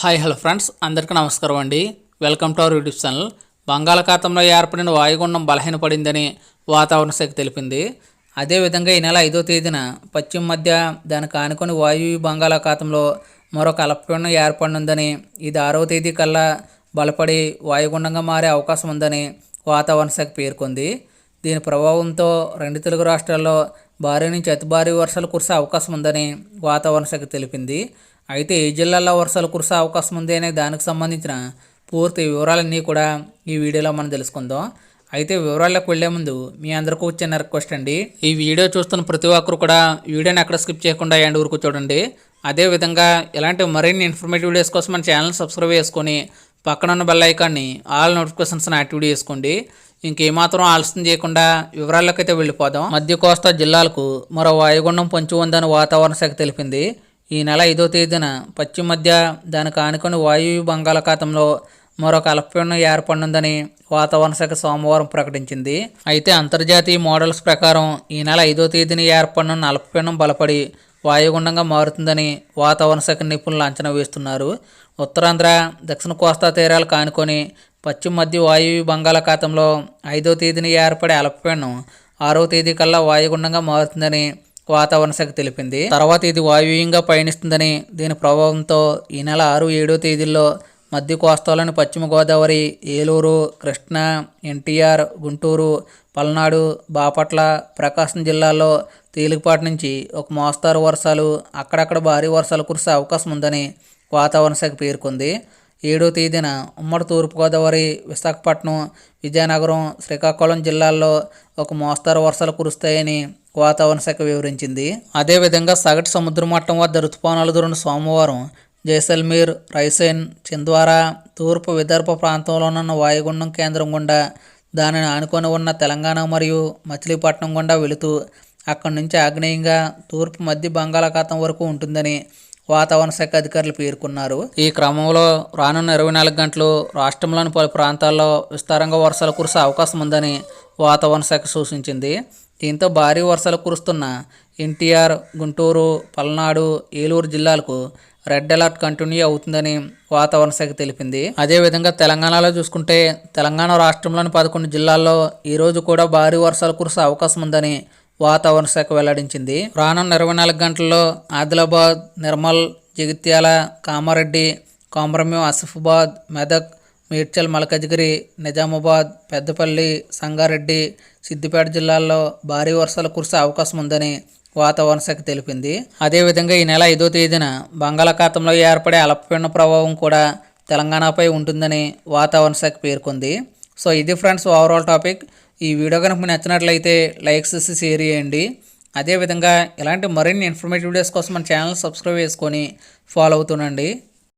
Hi hello friends. అందరికీ నమస్కారం అండి. Welcome to our YouTube channel. బంగాళాఖాతంలో ఏర్పడిన వాయుగుండం బలహీనపడిందని వాతావరణ శాఖ తెలిపింది. అదేవిధంగా ఈ నెల ఐదో తేదీన పశ్చిమ మధ్య దానికి ఆనుకొని వాయువ్య బంగాళాఖాతంలో మరొక అల్పపీడనం ఏర్పడనుందని ఇది ఆరవ తేదీ కల్లా బలపడి వాయుగుండంగా మారే అవకాశం ఉందని వాతావరణ శాఖ పేర్కొంది. దీని ప్రభావంతో రెండు తెలుగు రాష్ట్రాల్లో భారీ నుంచి అతి భారీ వర్షాలు కురిసే అవకాశం ఉందని వాతావరణ శాఖ తెలిపింది. అయితే ఏ జిల్లాల్లో వర్షాలు కురిసే అవకాశం ఉంది అనే దానికి సంబంధించిన పూర్తి వివరాలన్నీ కూడా ఈ వీడియోలో మనం తెలుసుకుందాం. అయితే వివరాల్లోకి వెళ్ళే ముందు మీ అందరికీ చిన్న రిక్వెస్ట్ అండి. ఈ వీడియో చూస్తున్న ప్రతి ఒక్కరు కూడా వీడియోని ఎక్కడ స్కిప్ చేయకుండా ఎండ్ ఊరుకు చూడండి. అదేవిధంగా ఇలాంటి మరిన్ని ఇన్ఫర్మేటివ్ వీడియోస్ కోసం మన ఛానల్ సబ్స్క్రైబ్ చేసుకొని పక్కన ఉన్న బెల్ ఐకాన్ని ఆల్ నోటిఫికేషన్స్ని యాక్టివేట్ చేసుకోండి. ఇంకేమాత్రం ఆలస్యం చేయకుండా వివరాల్లోకి అయితే వెళ్ళిపోదాం. మధ్య కోస్తా జిల్లాలకు మరో వాయుగుండం పొంచి ఉందని వాతావరణ శాఖ తెలిపింది. ఈ నెల ఐదో తేదీన పశ్చిమ మధ్య దానికి ఆనుకొని వాయువ్య బంగాళాఖాతంలో మరొక అల్పపీడనం ఏర్పడనుందని వాతావరణ శాఖ సోమవారం ప్రకటించింది. అయితే అంతర్జాతీయ మోడల్స్ ప్రకారం ఈ నెల ఐదో తేదీన ఏర్పడనున్న అల్పపీడనం బలపడి వాయుగుండంగా మారుతుందని వాతావరణ శాఖ నిపుణులు అంచనా వేస్తున్నారు. ఉత్తరాంధ్ర దక్షిణ కోస్తా తీరాలు కానుకొని పశ్చిమ మధ్య వాయువ్య బంగాళాఖాతంలో ఐదో తేదీన ఏర్పడే అల్పపీడనం ఆరో తేదీ కల్లా వాయుగుండంగా మారుతుందని వాతావరణ శాఖ తెలిపింది. తర్వాత ఇది వాయువ్యంగా పయనిస్తుందని దీని ప్రభావంతో ఈ నెల ఆరు ఏడో తేదీల్లో మధ్య కోస్తాలోని పశ్చిమ గోదావరి ఏలూరు కృష్ణా ఎన్టీఆర్ గుంటూరు పల్నాడు బాపట్ల ప్రకాశం జిల్లాల్లో తేలికపాటి నుంచి ఒక మోస్తారు వర్షాలు అక్కడక్కడ భారీ వర్షాలు కురిసే అవకాశం ఉందని వాతావరణ శాఖ పేర్కొంది. ఏడో తేదీన ఉమ్మడి తూర్పుగోదావరి విశాఖపట్నం విజయనగరం శ్రీకాకుళం జిల్లాల్లో ఒక మోస్తారు వర్షాలు కురుస్తాయని వాతావరణ శాఖ వివరించింది. అదేవిధంగా సగటు సముద్ర మట్టం వద్ద ఋతుపవనాలు దొరిన సోమవారం జైసల్మీర్ రైసైన్ చింద్వారా తూర్పు విదర్భ ప్రాంతంలోనున్న వాయుగుండం కేంద్రం గుండా దానిని ఆనుకొని ఉన్న తెలంగాణ మరియు మచిలీపట్నం గుండా వెళుతూ అక్కడి నుంచి ఆగ్నేయంగా తూర్పు మధ్య బంగాళాఖాతం వరకు ఉంటుందని వాతావరణ శాఖ అధికారులు పేర్కొన్నారు. ఈ క్రమంలో రానున్న ఇరవై నాలుగు గంటలు రాష్ట్రంలోని పలు ప్రాంతాల్లో విస్తారంగా వర్షాలు కురిసే అవకాశం ఉందని వాతావరణ శాఖ సూచించింది. దీంతో భారీ వర్షాలు కురుస్తున్న ఎన్టీఆర్ గుంటూరు పల్నాడు ఏలూరు జిల్లాలకు రెడ్ అలర్ట్ కంటిన్యూ అవుతుందని వాతావరణ శాఖ తెలిపింది. అదేవిధంగా తెలంగాణలో చూసుకుంటే తెలంగాణ రాష్ట్రంలోని పదకొండు జిల్లాల్లో ఈరోజు కూడా భారీ వర్షాలు కురిసే అవకాశం ఉందని వాతావరణ శాఖ వెల్లడించింది. రానున్న ఇరవై నాలుగు గంటల్లో ఆదిలాబాద్ నిర్మల్ జగిత్యాల కామారెడ్డి కొమరంభీం ఆసిఫాబాద్ మెదక్ మేడ్చల్ మలకజ్గిరి నిజామాబాద్ పెద్దపల్లి సంగారెడ్డి సిద్దిపేట జిల్లాల్లో భారీ వర్షాలు కురిసే అవకాశం ఉందని వాతావరణ శాఖ తెలిపింది. అదేవిధంగా ఈ నెల ఐదో తేదీన బంగాళాఖాతంలో ఏర్పడే అల్పపీడన ప్రభావం కూడా తెలంగాణపై ఉంటుందని వాతావరణ శాఖ పేర్కొంది. సో ఇది ఫ్రెండ్స్ ఓవరాల్ టాపిక్. ఈ వీడియో కనుక మీకు నచ్చినట్లయితే లైక్స్ చేసి షేర్ చేయండి. అదేవిధంగా ఇలాంటి మరిన్ని ఇన్ఫర్మేటివ్ వీడియోస్ కోసం మన ఛానల్ సబ్స్క్రైబ్ చేసుకొని ఫాలో అవుతుండండి.